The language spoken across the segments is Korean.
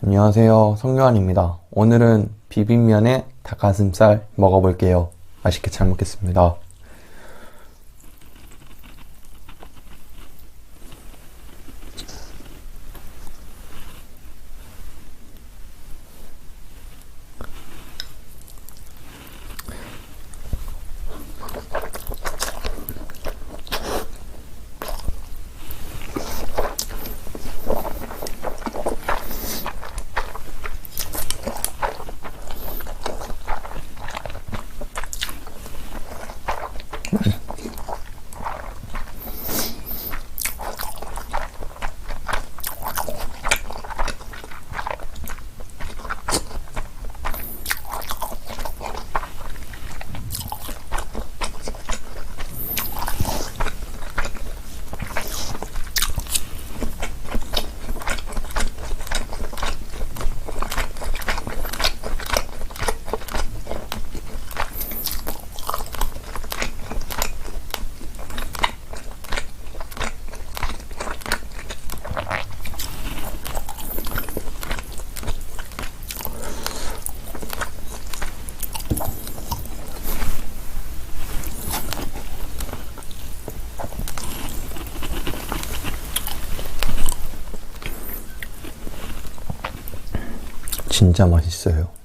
안녕하세요. 성교환입니다. 오늘은 비빔면에 닭가슴살 먹어볼게요. 맛있게 잘 먹겠습니다. Vale. 진짜 맛있어요.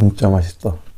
진짜 맛있다.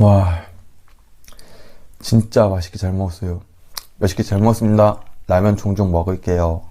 와, 진짜 맛있게 잘 먹었어요. 맛있게 잘 먹었습니다. 라면 종종 먹을게요.